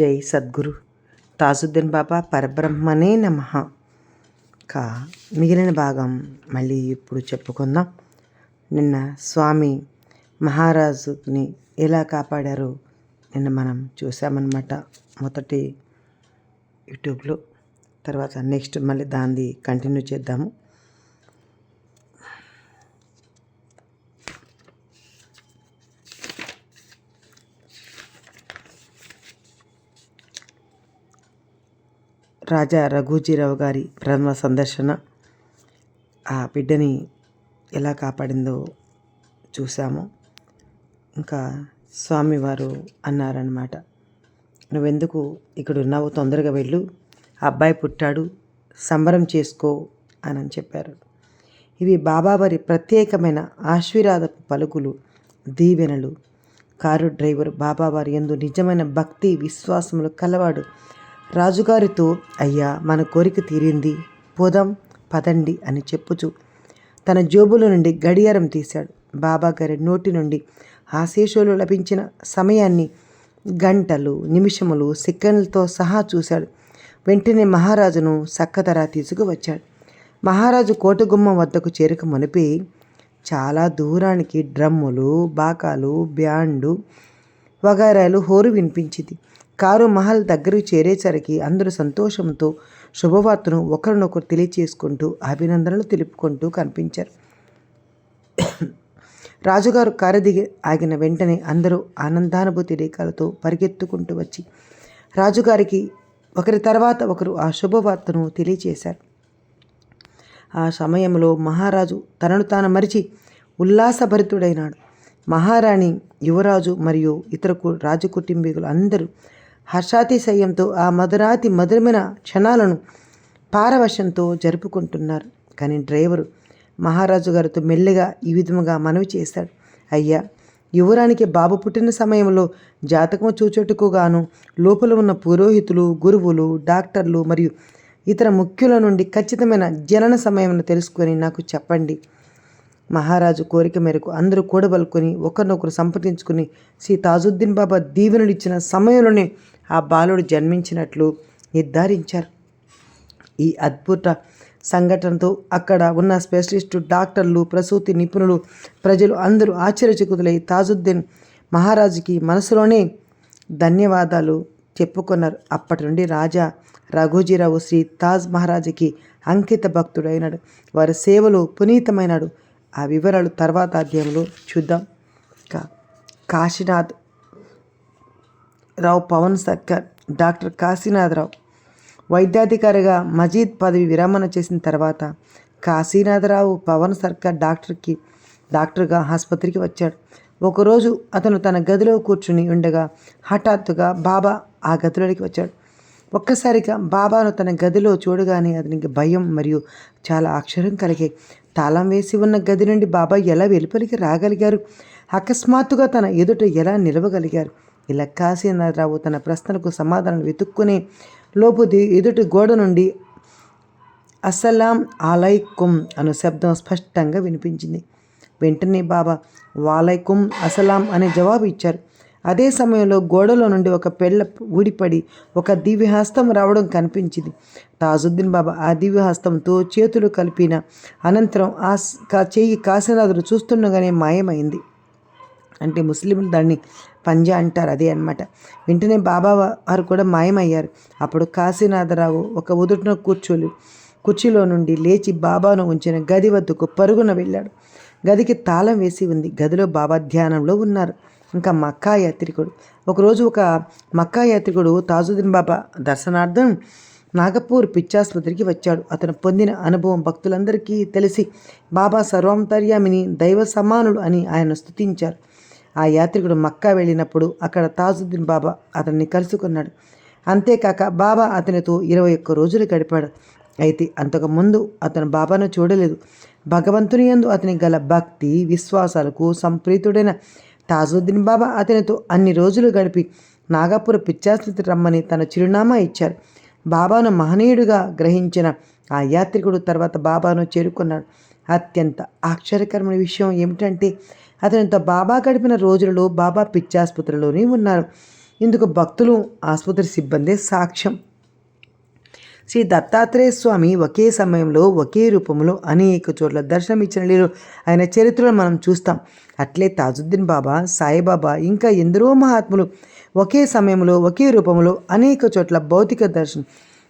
జై సద్గురు. తాజుద్దీన్ బాబా పరబ్రహ్మనే నమ. కా మిగిలిన భాగం మళ్ళీ ఇప్పుడు చెప్పుకుందాం. నిన్న స్వామి మహారాజుని ఎలా కాపాడారో నిన్న మనం చూసామన్నమాట మొదటి యూట్యూబ్లో. తర్వాత నెక్స్ట్ మళ్ళీ దాన్ని కంటిన్యూ చేద్దాము. రాజా రఘుజీరావు గారి ప్రథమ సందర్శన. ఆ బిడ్డని ఎలా కాపాడిందో చూసాము ఇంకా స్వామివారు అన్నారనమాట నువ్వెందుకు ఇక్కడ ఉన్నావు? తొందరగా వెళ్ళు. ఆ అబ్బాయి పుట్టాడు. సంబరం చేసుకో అని చెప్పారు. ఇవి బాబావారి ప్రత్యేకమైన ఆశీర్వాదపు పలుకులు దీవెనలు. కారు డ్రైవర్ బాబావారి ఎందు నిజమైన భక్తి విశ్వాసములు కలవాడు రాజుగారితో అయ్యా మన కోరిక తీరింది. పోదాం పదండి అని చెప్పుచు తన జోబులో నుండి గడియారం తీశాడు. బాబాగారి నోటి నుండి ఆశేషులు లభించిన సమయాన్ని గంటలు నిమిషములు సెకండ్లతో సహా చూశాడు. వెంటనే మహారాజును సక్కతరా తీసుకువచ్చాడు. మహారాజు కోటగుమ్మం వద్దకు చేరుక మునిపి చాలా దూరానికి డ్రమ్ములు బాకాలు బ్యాండు వగారాలు హోరు వినిపించింది. కారు మహల్ దగ్గరకు చేరేసరికి అందరూ సంతోషంతో శుభవార్తను ఒకరినొకరు తెలియచేసుకుంటూ అభినందనలు తెలుపుకుంటూ కనిపించారు. రాజుగారు కారు దిగి ఆగిన వెంటనే అందరూ ఆనందానుభూతి రేఖలతో పరిగెత్తుకుంటూ వచ్చి రాజుగారికి ఒకరి తర్వాత ఒకరు ఆ శుభవార్తను తెలియచేశారు. ఆ సమయంలో మహారాజు తనను తాను మరిచి ఉల్లాసభరితుడైనాడు. మహారాణి యువరాజు మరియు ఇతర రాజు కుటుంబీకులు అందరూ హర్షాతిశయంతో ఆ మధురాతి మధురమైన క్షణాలను పారవశంతో జరుపుకుంటున్నారు. కానీ డ్రైవరు మహారాజు గారితో మెల్లిగా ఈ విధముగా మనవి చేశాడు. అయ్యా యువరానికి బాబు పుట్టిన సమయంలో జాతకం చూచుటకు గాను లోపల ఉన్న పురోహితులు గురువులు డాక్టర్లు మరియు ఇతర ముఖ్యుల నుండి ఖచ్చితమైన జనన సమయం తెలుసుకొని నాకు చెప్పండి. మహారాజు కోరిక మేరకు అందరూ కూడబలుకొని ఒకరినొకరు సంప్రదించుకుని శ్రీ తాజుద్దీన్ బాబా దీవెనలు ఇచ్చిన సమయంలోనే ఆ బాలుడు జన్మించినట్లు నిర్ధారించారు. ఈ అద్భుత సంఘటనతో అక్కడ ఉన్న స్పెషలిస్టు డాక్టర్లు ప్రసూతి నిపుణులు ప్రజలు అందరూ ఆశ్చర్యచకుతులై తాజుద్దీన్ మహారాజుకి మనసులోనే ధన్యవాదాలు చెప్పుకున్నారు. అప్పటి నుండి రాజా రఘోజీరావు శ్రీ తాజ్ మహారాజుకి అంకిత భక్తుడైనాడు. వారి సేవలు పునీతమైనాడు. ఆ వివరాలు తర్వాత అధ్యాయంలో చూద్దాం. కాశీనాథ్ రావు పవన్ సక్కర్ డాక్టర్ కాశీనాథరావు వైద్యాధికారిగా మజీద్ పదవి విరమణ చేసిన తర్వాత కాశీనాథరావు పవన్ సర్కార్ డాక్టర్కి డాక్టర్గా ఆసుపత్రికి వచ్చాడు. ఒకరోజు అతను తన గదిలో కూర్చుని ఉండగా హఠాత్తుగా బాబా ఆ గదిలోకి వచ్చాడు. ఒక్కసారిగా బాబాను తన గదిలో చూడగానే అతనికి భయం మరియు చాలా అక్షరం కలిగాయి. తాళం వేసి ఉన్న గది నుండి బాబా ఎలా వెలుపలికి రాగలిగారు? అకస్మాత్తుగా తన ఎదుట ఎలా నిలవగలిగారు? ఇలా కాశీనాథరావు తన ప్రశ్నలకు సమాధానం వెతుక్కునే లోపు ఎదుటి గోడ నుండి అస్సలాం ఆలైకుం అను శబ్దం స్పష్టంగా వినిపించింది. వెంటనే బాబా వాలైకుం అసలాం అనే జవాబు ఇచ్చారు. అదే సమయంలో గోడలో నుండి ఒక పెళ్ళ ఊడిపడి ఒక దివ్యహస్తం రావడం కనిపించింది. తాజుద్దీన్ బాబా ఆ దివ్యహస్తంతో చేతులు కలిపిన అనంతరం ఆ చెయ్యి కాశీనాథుడు చూస్తుండగానే మాయమైంది. అంటే ముస్లింలు దాన్ని పంజా అంటారు అదే అనమాట వెంటనే బాబా వారు కూడా మాయమయ్యారు. అప్పుడు కాశీనాథరావు ఒక ఉదుటిన కూర్చోలు కుర్చీలో నుండి లేచి బాబాను ఉంచిన గది వద్దకు పరుగున వెళ్ళాడు. గదికి తాళం వేసి ఉంది. గదిలో బాబా ధ్యానంలో ఉన్నారు. ఇంకా మక్కా యాత్రికుడు. ఒకరోజు ఒక మక్కా యాత్రికుడు తాజుద్దీన్ బాబా దర్శనార్థం నాగపూర్ పిచ్చాసుపత్రికి వచ్చాడు. అతను పొందిన అనుభవం భక్తులందరికీ తెలిసి బాబా సర్వాంతర్యామిని దైవ సమానుడు అని ఆయన స్థుతించారు ఆ యాత్రికుడు మక్కా వెళ్ళినప్పుడు అక్కడ తాజుద్దీన్ బాబా అతన్ని కలుసుకున్నాడు. అంతేకాక బాబా అతనితో ఇరవై ఒక్క రోజులు గడిపాడు. అయితే అంతకుముందు అతను బాబాను చూడలేదు. భగవంతుని యందు అతని గల భక్తి విశ్వాసాలకు సంప్రీతుడైన తాజుద్దీన్ బాబా అతనితో అన్ని రోజులు గడిపి నాగపుర పిచ్చాస్తి రమ్మని తన చిరునామా ఇచ్చారు. బాబాను మహనీయుడిగా గ్రహించిన ఆ యాత్రికుడు తర్వాత బాబాను చేరుకున్నాడు. అత్యంత ఆశ్చర్యకరమైన విషయం ఏమిటంటే అతనితో బాబా గడిపిన రోజులలో బాబా పిచ్చాసుపత్రిలోనే ఉన్నారు. ఇందుకు భక్తులు ఆసుపత్రి సిబ్బంది సాక్ష్యం. శ్రీ దత్తాత్రేయ స్వామి ఒకే సమయంలో ఒకే రూపంలో అనేక చోట్ల దర్శనమిచ్చిన లీలు ఆయన చరిత్రను మనం చూస్తాం. అట్లే తాజుద్దీన్ బాబా సాయిబాబా ఇంకా ఎందరో మహాత్ములు ఒకే సమయంలో ఒకే రూపంలో అనేక చోట్ల భౌతిక దర్శనం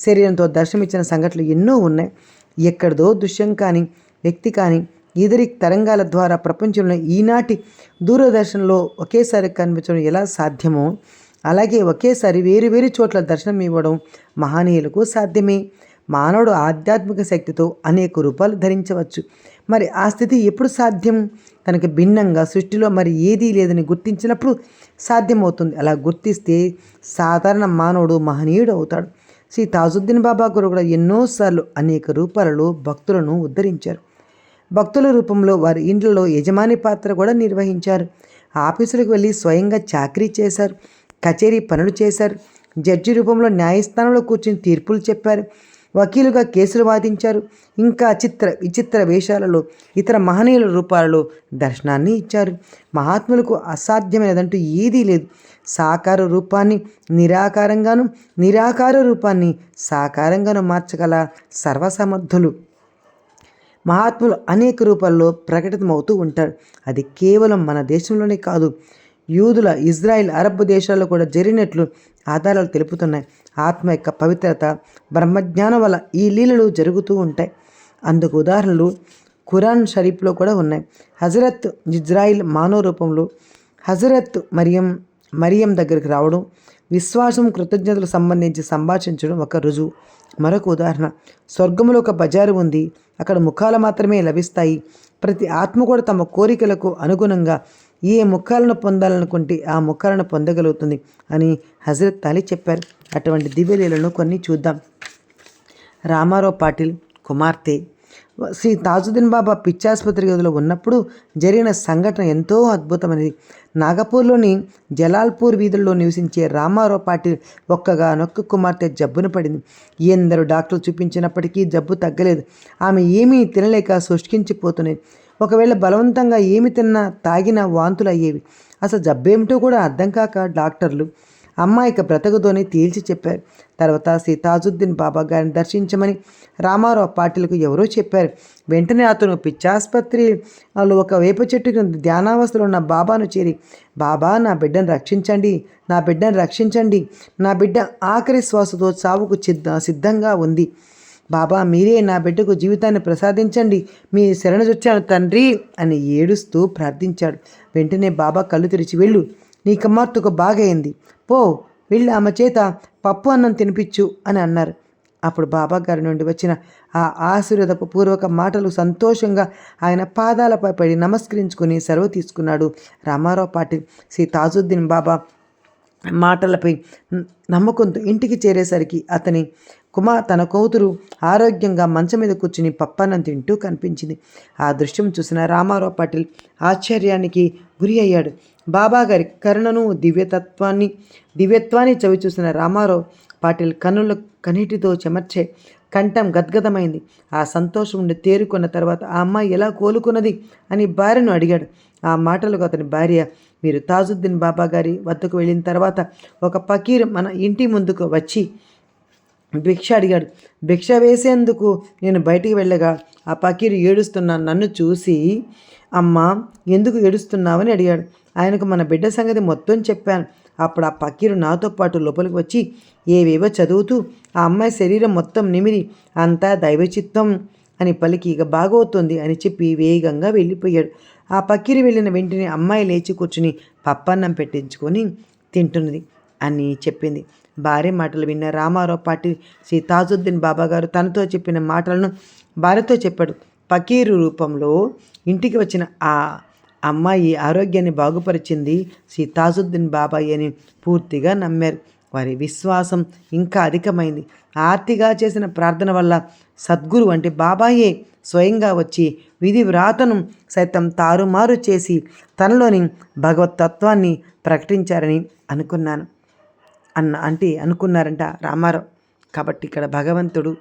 శరీరంతో దర్శనమిచ్చిన సంఘటనలు ఎన్నో ఉన్నాయి. ఎక్కడదో దృశ్యం కానీ వ్యక్తి కానీ ఎదిరి తరంగాల ద్వారా ప్రపంచంలో ఈనాటి దూరదర్శన్లో ఒకేసారి కనిపించడం ఎలా సాధ్యమో అలాగే ఒకేసారి వేరు వేరు చోట్ల దర్శనం ఇవ్వడం మహనీయులకు సాధ్యమే. మానవుడు ఆధ్యాత్మిక శక్తితో అనేక రూపాలు ధరించవచ్చు. మరి ఆ స్థితి ఎప్పుడు సాధ్యం? తనకి భిన్నంగా సృష్టిలో మరి ఏదీ లేదని గుర్తించినప్పుడు సాధ్యమవుతుంది. అలా గుర్తిస్తే సాధారణ మానవుడు మహనీయుడు అవుతాడు. శ్రీ తాజుద్దీన్ బాబా గురు కూడా ఎన్నోసార్లు అనేక రూపాలలో భక్తులను ఉద్ధరించారు. భక్తుల రూపంలో వారి ఇండ్లలో యజమాని పాత్ర కూడా నిర్వహించారు. ఆఫీసులకు వెళ్ళి స్వయంగా చాకరీ చేశారు. కచేరీ పనులు చేశారు. జడ్జి రూపంలో న్యాయస్థానంలో కూర్చుని తీర్పులు చెప్పారు. వకీలుగా కేసులు వాదించారు. ఇంకా చిత్ర విచిత్ర వేషాలలో ఇతర మహనీయుల రూపాలలో దర్శనాన్ని ఇచ్చారు. మహాత్ములకు అసాధ్యమైనదంటూ ఏదీ లేదు. సాకార రూపాన్ని నిరాకారంగాను నిరాకార రూపాన్ని సాకారంగాను మార్చగల సర్వసమర్థులు. మహాత్ములు అనేక రూపాల్లో ప్రకటితమవుతూ ఉంటారు. అది కేవలం మన దేశంలోనే కాదు యూదుల ఇజ్రాయిల్ అరబ్ దేశాల్లో కూడా జరిగినట్లు ఆధారాలు తెలుపుతున్నాయి. ఆత్మ యొక్క పవిత్రత బ్రహ్మజ్ఞానం వల్ల ఈ లీలలు జరుగుతూ ఉంటాయి. అందుకు ఉదాహరణలు ఖురాన్ షరీఫ్లో కూడా ఉన్నాయి. హజరత్ ఇజ్రాయిల్ మానవ రూపంలో హజరత్ మరియం మరియం దగ్గరికి రావడం విశ్వాసం కృతజ్ఞతలకు సంబంధించి సంభాషించడం ఒక రుజువు. మరొక ఉదాహరణ స్వర్గంలో ఒక బజారు ఉంది. అక్కడ ముఖాలు మాత్రమే లభిస్తాయి. ప్రతి ఆత్మ కూడా తమ కోరికలకు అనుగుణంగా ఏ ముఖాలను పొందాలనుకుంటే ఆ ముఖాలను పొందగలుగుతుంది అని హజరత్ అలీ చెప్పారు. అటువంటి దివ్యలీలను కొన్ని చూద్దాం. రామారావు పాటిల్ కుమార్తె శ్రీ తాజుద్దీన్ బాబా పిచ్చాసుపత్రి గదిలో ఉన్నప్పుడు జరిగిన సంఘటన ఎంతో అద్భుతమైనది. నాగపూర్లోని జలాల్పూర్ వీధుల్లో నివసించే రామారావు పాటిల్ ఒక్కగా నొక్క కుమార్తె జబ్బున పడింది. ఎందరు డాక్టర్లు చూపించినప్పటికీ జబ్బు తగ్గలేదు. ఆమె ఏమీ తినలేక శుష్కించిపోతున్నాయి. ఒకవేళ బలవంతంగా ఏమి తిన్నా తాగినా వాంతులు అయ్యేవి. అసలు జబ్బేమిటో కూడా అర్థం కాక డాక్టర్లు అమ్మాయికి బ్రతకదోని తేల్చి చెప్పారు. తర్వాత సీతాజుద్దీన్ బాబా గారిని దర్శించమని రామారావు పాటిలకు ఎవరో చెప్పారు. వెంటనే అతను పిచ్చాసుపత్రిలో ఒక వేప చెట్టు కింద ధ్యానావస్థలో ఉన్న బాబాను చేరి బాబా నా బిడ్డను రక్షించండి నా బిడ్డను రక్షించండి నా బిడ్డ ఆఖరి శ్వాసతో చావుకు సిద్ధ సిద్ధంగా ఉంది. బాబా మీరే నా బిడ్డకు జీవితాన్ని ప్రసాదించండి. మీ శరణజొచ్చాను తండ్రి అని ఏడుస్తూ ప్రార్థించాడు. వెంటనే బాబా కళ్ళు తెరిచి వెళ్ళు. నీ కుమార్తెకు బాగైంది పో వెళ్ళి ఆమె చేత పప్పు అన్నం తినిపించు అని అన్నారు. అప్పుడు బాబా గారి నుండి వచ్చిన ఆ ఆశీర్వదపు పూర్వక మాటలు సంతోషంగా ఆయన పాదాలపై పడి నమస్కరించుకుని సెలవు తీసుకున్నాడు. రామారావు పాటిల్ శ్రీ తాజుద్దీన్ బాబా మాటలపై నమ్మకంతో ఇంటికి చేరేసరికి అతని కుమార్ తన కూతురు ఆరోగ్యంగా మంచం మీద కూర్చుని పప్పన్నం తింటూ కనిపించింది. ఆ దృశ్యం చూసిన రామారావు పాటిల్ ఆశ్చర్యానికి గురి అయ్యాడు. బాబాగారి కరుణను దివ్యతత్వాన్ని దివ్యత్వాన్ని చవి చూసిన రామారావు పాటిల్ కన్నుల కనీటితో చెమర్చే కంఠం గద్గదమైంది. ఆ సంతోషం నుండి తేరుకున్న తర్వాత ఆ అమ్మాయి ఎలా కోలుకున్నది అని భార్యను అడిగాడు. ఆ మాటలకు అతని భార్య మీరు తాజుద్దీన్ బాబా గారి వద్దకు వెళ్ళిన తర్వాత ఒక పకీర్ మన ఇంటి ముందుకు వచ్చి భిక్ష అడిగాడు. భిక్ష వేసేందుకు నేను బయటికి వెళ్ళగా ఆ పకీరు ఏడుస్తున్న నన్ను చూసి అమ్మ ఎందుకు ఏడుస్తున్నావని అడిగాడు. ఆయనకు మన బిడ్డ సంగతి మొత్తం చెప్పాను. అప్పుడు ఆ పకీరు నాతో పాటు లోపలికి వచ్చి ఏవేవో చదువుతూ ఆ అమ్మాయి శరీరం మొత్తం నిమిరి అంతా దైవచిత్తం అని పలికి. ఇక బాగవుతుంది అని చెప్పి వేగంగా వెళ్ళిపోయాడు. ఆ పక్కిరి వెళ్ళిన వెంటనే అమ్మాయి లేచి కూర్చుని పప్పన్నం పెట్టించుకొని తింటున్నది అని చెప్పింది. భార్య మాటలు విన్న రామారావు పాటి శ్రీ తాజుద్దీన్ బాబా గారు తనతో చెప్పిన మాటలను భార్యతో చెప్పాడు. పకీరు రూపంలో ఇంటికి వచ్చిన ఆ అమ్మాయి ఆరోగ్యాన్ని బాగుపరిచింది శ్రీ తాజుద్దీన్ బాబాయ్ అని పూర్తిగా నమ్మారు. వారి విశ్వాసం ఇంకా అధికమైంది. ఆర్తిగా చేసిన ప్రార్థన వల్ల సద్గురు అంటే బాబాయే స్వయంగా వచ్చి విధి వ్రాతను సైతం తారుమారు చేసి తనలోని భగవతత్వాన్ని ప్రకటించారని అనుకున్నాను. అన్న అంటే అనుకున్నారంట రామారావు. కాబట్టి ఇక్కడ భగవంతుడు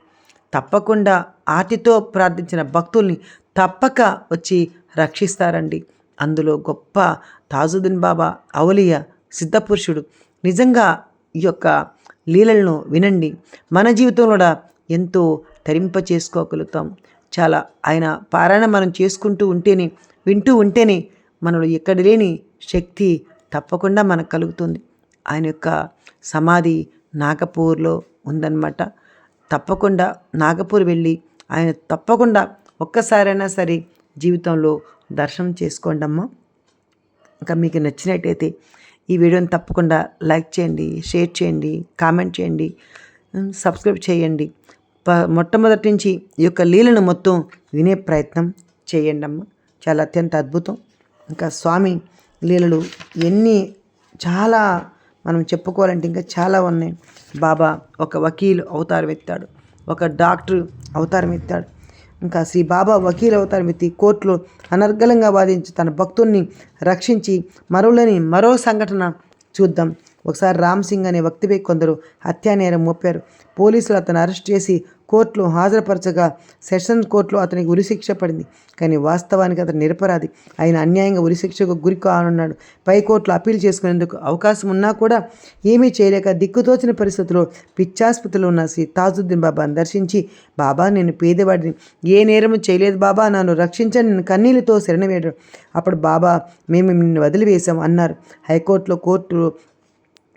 తప్పకుండా ఆర్తితో ప్రార్థించిన భక్తుల్ని తప్పక వచ్చి రక్షిస్తారండి. అందులో గొప్ప తాజుద్దీన్ బాబా ఔలియ సిద్ధపురుషుడు. నిజంగా ఈ యొక్క లీలలను వినండి. మన జీవితంలో కూడా ఎంతో తరింప చేసుకోగలుగుతాం. చాలా ఆయన పారాయణ మనం చేసుకుంటూ ఉంటేనే వింటూ ఉంటేనే మనలో ఎక్కడ లేని శక్తి తప్పకుండా మనకు కలుగుతుంది. ఆయన యొక్క సమాధి నాగపూర్లో ఉందన్నమాట. తప్పకుండా నాగపూర్ వెళ్ళి ఆయన తప్పకుండా ఒక్కసారైనా సరే జీవితంలో దర్శనం చేసుకోండమ్మా. ఇంకా మీకు నచ్చినట్టయితే ఈ వీడియోని తప్పకుండా లైక్ చేయండి షేర్ చేయండి కామెంట్ చేయండి సబ్స్క్రైబ్ చేయండి. ప మొట్టమొదటి నుంచి ఈ యొక్క లీలను మొత్తం వినే ప్రయత్నం చేయండి అమ్మ. చాలా అత్యంత అద్భుతం. ఇంకా స్వామి లీలలు ఎన్ని చాలా మనం చెప్పుకోవాలంటే ఇంకా చాలా ఉన్నాయి. బాబా ఒక వకీలు అవతారం ఎత్తాడు ఒక డాక్టర్ అవతారం ఎత్తాడు ఇంకా శ్రీ బాబా వకీల్ అవతారం ఎత్తి కోర్టులో అనర్గళంగా వాదించి తన భక్తుల్ని రక్షించి మరోలేని మరో సంఘటన చూద్దాం. ఒకసారి రామ్ సింగ్ అనే వ్యక్తిపై కొందరు హత్యానేరం మోపారు. పోలీసులు అతను అరెస్ట్ చేసి కోర్టులో హాజరుపరచగా సెషన్ కోర్టులో అతనికి ఉరిశిక్ష పడింది. కానీ వాస్తవానికి అతను నిరపరాధి. ఆయన అన్యాయంగా ఉరిశిక్షకు గురి కానున్నాడు. పై కోర్టులో అప్పీల్ చేసుకునేందుకు అవకాశం ఉన్నా కూడా ఏమీ చేయలేక దిక్కుతోచిన పరిస్థితుల్లో పిచ్చాసుపత్రిలో ఉన్న శ్రీ తాజుద్దీన్ బాబాను దర్శించి బాబా నేను పేదవాడిని. ఏ నేరము చేయలేదు బాబా. నన్ను రక్షించని నేను కన్నీళ్ళతో శరణవేయడం. అప్పుడు బాబా మేము నిన్ను వదిలివేశాం అన్నారు. హైకోర్టులో కోర్టు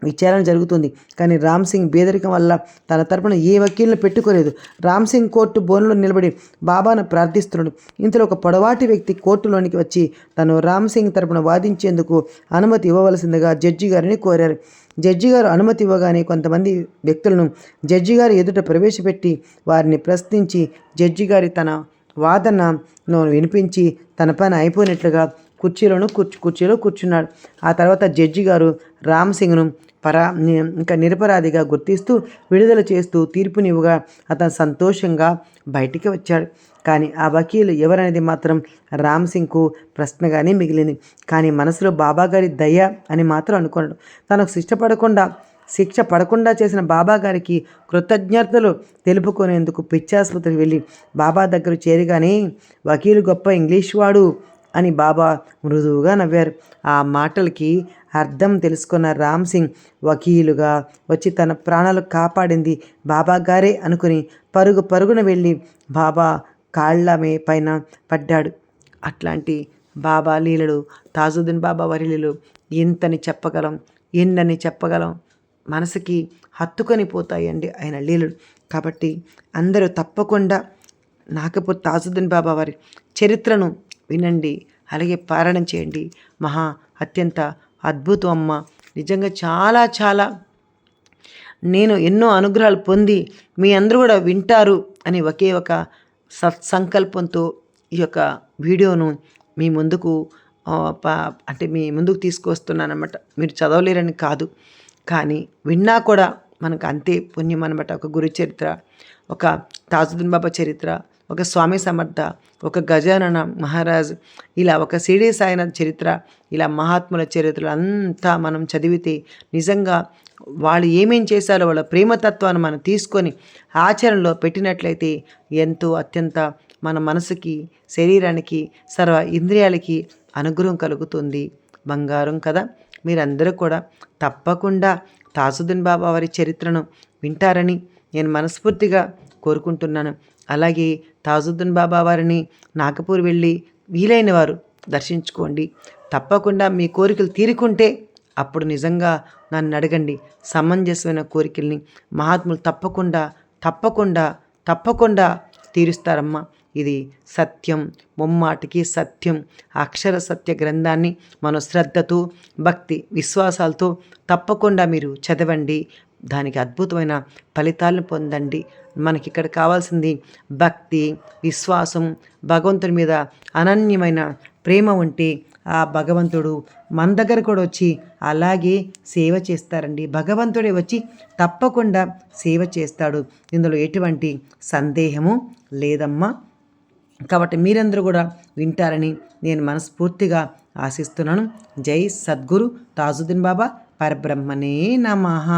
విచారణ జరుగుతుంది. కానీ రామ్ సింగ్ బేదరికం వల్ల తన తరపున ఏ వకీలను పెట్టుకోలేదు. రామ్ సింగ్ కోర్టు బోన్లో నిలబడి బాబాను ప్రార్థిస్తున్నాడు. ఇంతలో ఒక పొడవాటి వ్యక్తి కోర్టులోనికి వచ్చి తను రామ్ సింగ్ తరపున వాదించేందుకు అనుమతి ఇవ్వవలసిందిగా జడ్జి గారిని కోరారు. జడ్జి గారు అనుమతి ఇవ్వగానే కొంతమంది వ్యక్తులను జడ్జి గారి ఎదుట ప్రవేశపెట్టి వారిని ప్రశ్నించి జడ్జి గారి తన వాదనను వినిపించి తన పని అయిపోయినట్లుగా కుర్చీలోను కూర్చు కుర్చీలో కూర్చున్నాడు. ఆ తర్వాత జడ్జి గారు రామ్ సింగ్ను పరా ఇంకా నిరపరాధిగా గుర్తిస్తూ విడుదల చేస్తూ తీర్పునివ్వగా అతను సంతోషంగా బయటికి వచ్చాడు. కానీ ఆ వకీలు ఎవరనేది మాత్రం రామ్ సింగ్కు ప్రశ్నగానే మిగిలింది. కానీ మనసులో బాబా గారి దయ అని మాత్రం అనుకున్నాడు. తనకు శిష్టపడకుండా శిక్ష పడకుండా చేసిన బాబా గారికి కృతజ్ఞతలు తెలుపుకునేందుకు పిచ్చాసుపత్రికి వెళ్ళి బాబా దగ్గర చేరగానే వకీలు గొప్ప ఇంగ్లీష్ వాడు అని బాబా మృదువుగా నవ్వారు. ఆ మాటలకి అర్థం తెలుసుకున్న రామ్ సింగ్ వకీలుగా వచ్చి తన ప్రాణాలు కాపాడింది బాబా గారే అనుకుని పరుగు పరుగున వెళ్ళి బాబా కాళ్ళమే పైన పడ్డాడు. అట్లాంటి బాబా లీలలు తాజుద్దీన్ బాబా వారి లీలలు ఎంతని చెప్పగలం ఎన్నని చెప్పగలం మనసుకి హత్తుకొని పోతాయండి ఆయన లీలలు. కాబట్టి అందరూ తప్పకుండా నాకపోతే తాజుద్దీన్ బాబా వారి చరిత్రను వినండి అలాగే పారాయణం చేయండి. మహా అత్యంత అద్భుతం అమ్మ నిజంగా చాలా చాలా నేను ఎన్నో అనుగ్రహాలు పొంది మీ అందరూ కూడా వింటారు అని ఒకే ఒక సత్సంకల్పంతో ఈ యొక్క వీడియోను మీ ముందుకు ప- అంటే మీ ముందుకు తీసుకొస్తున్నానమాట మీరు చదవలేరని కాదు. కానీ విన్నా కూడా మనకు అంతే పుణ్యం అనమాట ఒక గురు చరిత్ర ఒక తాజుద్దీన్ బాబా చరిత్ర ఒక స్వామి సమర్థ ఒక గజానన మహారాజ్ ఇలా ఒక సిడి సాయినాథ్ చరిత్ర ఇలా మహాత్ముల చరిత్రలు అంతా మనం చదివితే నిజంగా వాళ్ళు ఏమేం చేశారో వాళ్ళ ప్రేమతత్వాన్ని మనం తీసుకొని ఆచరణలో పెట్టినట్లయితే ఎంతో అత్యంత మన మనసుకి శరీరానికి సర్వ ఇంద్రియాలకి అనుగ్రహం కలుగుతుంది. బంగారం కదా? మీరందరూ కూడా తప్పకుండా తాసుద్దీన్ బాబా వారి చరిత్రను వింటారని నేను మనస్ఫూర్తిగా కోరుకుంటున్నాను. అలాగే తాజుద్దీన్ బాబా వారిని నాగపూర్ వెళ్ళి వీలైన వారు దర్శించుకోండి. తప్పకుండా మీ కోరికలు తీరుకుంటే అప్పుడు నిజంగా నన్ను అడగండి. సమంజసమైన కోరికల్ని మహాత్ములు తప్పకుండా తప్పకుండా తప్పకుండా తీరుస్తారమ్మా. ఇది సత్యం ముమ్మాటికి సత్యం అక్షర సత్య గ్రంథాన్ని మన శ్రద్ధతో భక్తి విశ్వాసాలతో తప్పకుండా మీరు చదవండి. దానికి అద్భుతమైన ఫలితాలను పొందండి. మనకి ఇక్కడ కావాల్సింది భక్తి విశ్వాసం భగవంతుడి మీద అనన్యమైన ప్రేమ ఉంటే ఆ భగవంతుడు మన దగ్గర కూడా వచ్చి అలాగే సేవ చేస్తారండి. భగవంతుడే వచ్చి తప్పకుండా సేవ చేస్తాడు. ఇందులో ఎటువంటి సందేహము లేదమ్మా. కాబట్టి మీరందరూ కూడా వింటారని నేను మనస్ఫూర్తిగా ఆశిస్తున్నాను. జై సద్గురు తాజుద్దీన్ బాబా. పరబ్రహ్మనే నమః.